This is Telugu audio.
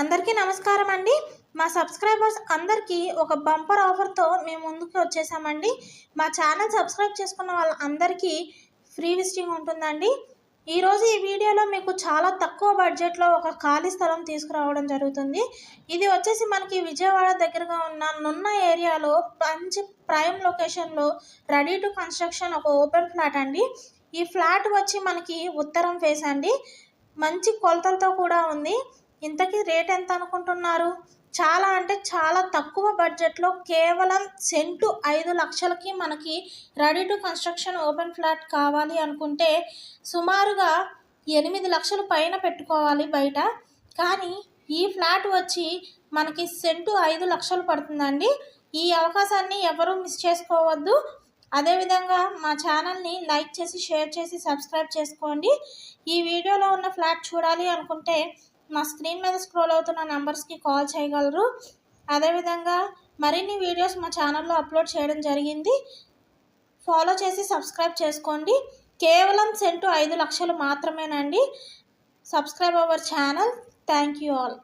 అందరికీ నమస్కారం అండి. మా సబ్స్క్రైబర్స్ అందరికీ ఒక బంపర్ ఆఫర్తో మేము ముందుకు వచ్చేసామండి. మా ఛానల్ సబ్స్క్రైబ్ చేసుకున్న వాళ్ళందరికీ ఫ్రీ విజిటింగ్ ఉంటుందండి. ఈరోజు ఈ వీడియోలో మీకు చాలా తక్కువ బడ్జెట్లో ఒక ఖాళీ స్థలం తీసుకురావడం జరుగుతుంది. ఇది వచ్చేసి మనకి విజయవాడ దగ్గరగా ఉన్న నున్న ఏరియాలో మంచి ప్రైమ్ లొకేషన్లో రెడీ టు కన్స్ట్రక్షన్ ఒక ఓపెన్ ఫ్లాట్ అండి. ఈ ఫ్లాట్ వచ్చి మనకి ఉత్తరం ఫేస్ అండి. మంచి కొలతలతో కూడా ఉంది. ఇంతకీ రేట్ ఎంత అనుకుంటున్నారు? చాలా అంటే చాలా తక్కువ బడ్జెట్లో కేవలం సెంటు ఐదు లక్షలకి మనకి ready to construction open flat కావాలి అనుకుంటే సుమారుగా ఎనిమిది లక్షలు పైన పెట్టుకోవాలి బయట. కానీ ఈ ఫ్లాట్ వచ్చి మనకి సెంటు ఐదు లక్షలు పడుతుందండి. ఈ అవకాశాన్ని ఎవరూ మిస్ చేసుకోవద్దు. అదేవిధంగా మా ఛానల్ని లైక్ చేసి షేర్ చేసి సబ్స్క్రైబ్ చేసుకోండి. ఈ వీడియోలో ఉన్న ఫ్లాట్ చూడాలి అనుకుంటే మా స్క్రీన్ మీద స్క్రోల్ అవుతున్న నెంబర్స్కి కాల్ చేయగలరు. అదేవిధంగా మరిన్ని వీడియోస్ మా ఛానల్లో అప్లోడ్ చేయడం జరిగింది. ఫాలో చేసి సబ్స్క్రైబ్ చేసుకోండి. కేవలం సెంటు ఐదు లక్షలు మాత్రమేనండి. Subscribe our channel. Thank you all.